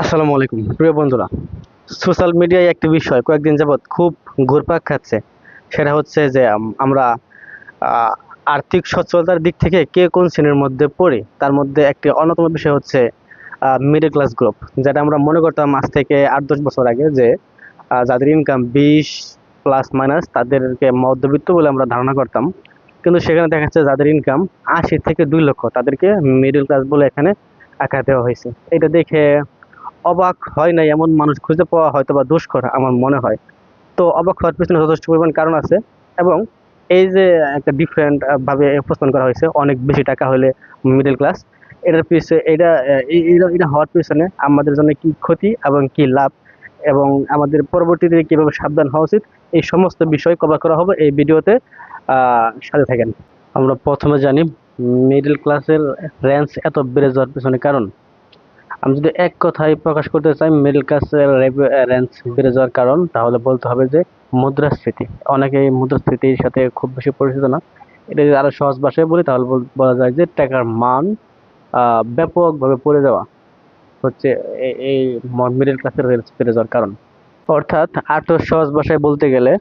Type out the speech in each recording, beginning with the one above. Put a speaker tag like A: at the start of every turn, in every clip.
A: আসসালামু আলাইকুম। প্রিয় বন্ধুরা সোশ্যাল মিডিয়ায় একটি বিষয়। কয়েকদিন যাবৎ খুব ঘুরপাক খাচ্ছে। সেটা হচ্ছে যে আমরা আর্থিক সচ্ছলতার দিক থেকে কে কোন শ্রেণির মধ্যে পড়ি, তার মধ্যে একটি অন্যতম বিষয় হচ্ছে মিডল ক্লাস গ্রুপ যেটা আমরা মনে করতাম আজ থেকে আট দশ বছর আগে যে যাদের ইনকাম বিশ প্লাস মাইনাস তাদেরকে মধ্যবিত্ত বলে আমরা ধারণা করতাম। কিন্তু সেখানে দেখা যাচ্ছে যাদের ইনকাম আশি থেকে দুই লক্ষ তাদেরকে মিডল ক্লাস বলে এখানে আঁকা দেওয়া হয়েছে। এটা দেখে অবাক হয় নাই, এমন মানুষ খুঁজে পাওয়া হয়তো বা দুষ্কর আমার মনে হয়। তো অবাক হওয়ার পিছনে যথেষ্ট পরিমাণ কারণ আছে এবং এই যে একটা ডিফারেন্ট ভাবে উপস্থাপন করা হয়েছে, অনেক বেশি টাকা হলে মিডল ক্লাস এটার পিছনে, এটা এটা হওয়ার পিছনে আমাদের জন্য কি ক্ষতি এবং কি লাভ এবং আমাদের পরবর্তীতে কীভাবে সাবধান হওয়া উচিত, এই সমস্ত বিষয় কভার করা হবে এই ভিডিওতে। সাথে থাকেন। আমরা প্রথমে জানি মিডল ক্লাসের রেঞ্জ এত বেড়ে যাওয়ার পিছনে কারণ। আমি যদি এক কথায় প্রকাশ করতে চাই মিডল ক্লাসের রেঞ্জ বেড়ে যাওয়ার কারণ, তাহলে বলতে হবে যে মুদ্রাস্ফীতি। অনেকে মুদ্রাস্ফীতির সাথে খুব বেশি পরিচিত না। এটা যদি আরও সহজ ভাষায় বলি, তাহলে বলা যায় যে টাকার মান ব্যাপকভাবে পড়ে যাওয়া হচ্ছে এই মিডল ক্লাসের রেঞ্জ বেড়ে যাওয়ার কারণ। অর্থাৎ আরও সহজ ভাষায় বলতে গেলে,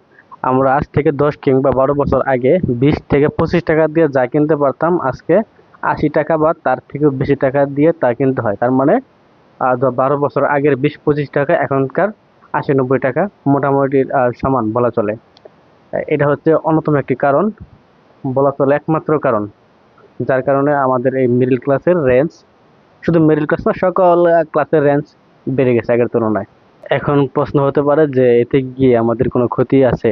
A: আমরা আজ থেকে দশ কিংবা বারো বছর আগে বিশ থেকে পঁচিশ টাকা দিয়ে যা কিনতে পারতাম, আজকে আশি টাকা বা তার থেকেও বেশি টাকা দিয়ে তা কিনতে হয়। তার মানে বারো বছর আগের বিশ, পঁচিশ টাকা, এখনকার আশি, নব্বই টাকা মোটামুটি সমান বলা চলে। এটা হচ্ছে অন্যতম একটি কারণ, বলা চলে একমাত্র কারণ। যার কারণে আমাদের এই মিডল ক্লাসের রেঞ্জ শুধু মিডল ক্লাস না, সকল ক্লাসের রেঞ্জ বেড়ে গেছে আগের তুলনায়। এখন প্রশ্ন হতে পারে যে, এতে গিয়ে আমাদের কোনো ক্ষতি আছে?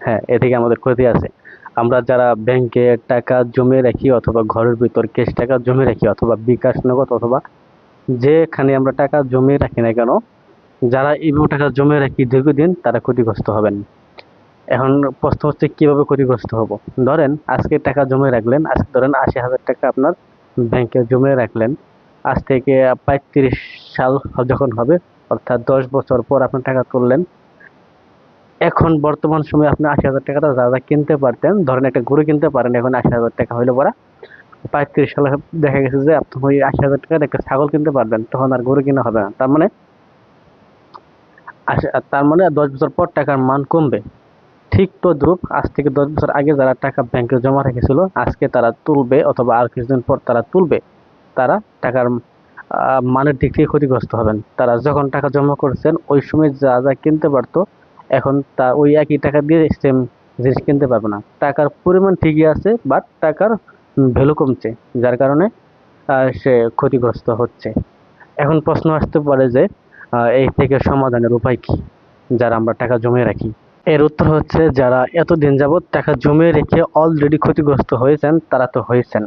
A: হ্যাঁ এ থেকে আমাদের ক্ষতি আছে। আমরা যারা ব্যাংকে টাকা জমে রাখি অথবা ঘরের ভিতর ক্যাশ টাকা জমে রাখি অথবা বিকাশ নগদ অথবা যেখানে আমরা টাকা জমে রাখি না কেন, যারা এইভাবে টাকা জমে রাখি দীর্ঘদিন, তারা ক্ষতিগ্রস্ত হবেন। এখন প্রশ্ন হচ্ছে, কীভাবে ক্ষতিগ্রস্ত হব? ধরেন, আজকে টাকা জমে রাখলেন আজকে ধরেন আশি হাজার টাকা আপনার ব্যাংকে জমে রাখলেন। আজ থেকে পঁয়ত্রিশ সাল যখন হবে, অর্থাৎ দশ বছর পর আপনার টাকা তুললেন এখন বর্তমান সময়ে আপনি আশি হাজার টাকাটা যা কিনতে পারতেন, ধরেন একটা গরু কিনতে পারেন, এখন আশি হাজার টাকা হইলে পরা পঁয়ত্রিশ সালে দেখা গেছে যে আপনি ওই আশি হাজার টাকার একটা ছাগল কিনতে পারবেন, তখন আর গরু কিনা হবে না। তার মানে তার মানে দশ বছর পর টাকার মান কমবে। ঠিক তো দ্রুপ আজ থেকে দশ বছর আগে যারা টাকা ব্যাংকে জমা রেখেছিল, আজকে তারা তুলবে অথবা আর কিছুদিন পর তারা তুলবে, তারা টাকার মানের দিক থেকে ক্ষতিগ্রস্ত হবেন। তারা যখন টাকা জমা করছেন, ওই সময় যা যা কিনতে পারতো এখন তা ওই একই টাকা দিয়ে সেম জিনিস কিনতে পারবে না। টাকার পরিমাণ ঠিকই আছে বাট টাকার ভ্যালু কমছে, যার কারণে সে ক্ষতিগ্রস্ত হচ্ছে। এখন প্রশ্ন আসতে পারে যে এই থেকে সমাধানের উপায় কি, যারা আমরা টাকা জমিয়ে রাখি? এর উত্তর হচ্ছে, যারা এতদিন যাবৎ টাকা জমিয়ে রেখে অলরেডি ক্ষতিগ্রস্ত হয়েছেন, তারা তো হয়েছেন।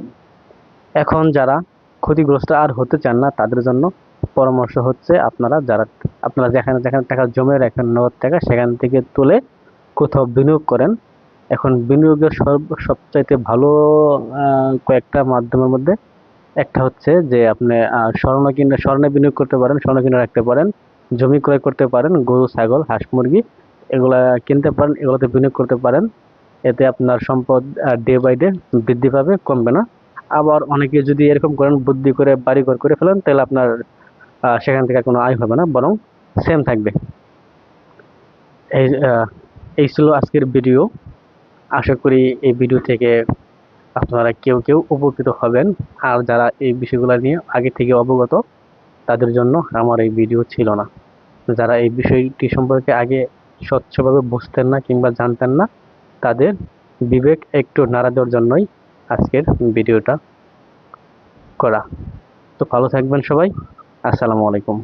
A: এখন যারা ক্ষতিগ্রস্ত আর হতে চান না, তাদের জন্য পরামর্শ হচ্ছে, আপনারা যারা আপনারা যেখানে যেখানে টাকা জমে রাখেন নগদ টাকা, সেখান থেকে তুলে কোথাও বিনিয়োগ করেন। এখন বিনিয়োগের সর্ব, সবচাইতে ভালো কয়েকটা মাধ্যমের মধ্যে একটা হচ্ছে যে আপনি স্বর্ণ কিনে, স্বর্ণে বিনিয়োগ করতে পারেন, স্বর্ণ কিনে রাখতে পারেন, জমি ক্রয় করতে পারেন, গরু, ছাগল, হাঁস, মুরগি, এগুলা কিনতে পারেন, এগুলোতে বিনিয়োগ করতে পারেন। এতে আপনার সম্পদ ডে বাই ডে বৃদ্ধি পাবে, কমবে না। আবার অনেকে যদি এরকম করেন, বুদ্ধি করে বাড়ি ঘর করে ফেলেন, তাহলে আপনার সেখান থেকে কোনো আয় হবে না, বরং সেম থাকবে। এই এই ছিল আজকের ভিডিও আশা করি এই ভিডিও থেকে আপনারা কেউ কেউ উপকৃত হবেন। আর যারা এই বিষয়গুলো নিয়ে আগে থেকে অবগত, তাদের জন্য আমার এই ভিডিও ছিল না। যারা এই বিষয়টি সম্পর্কে আগে স্বচ্ছভাবে বুঝতেন না কিংবা জানতেন না, তাদের বিবেক একটু নাড়া দেওয়ার জন্যই আজকের ভিডিওটা করা। তো ভালো থাকবেন সবাই। আসসালামু আলাইকুম।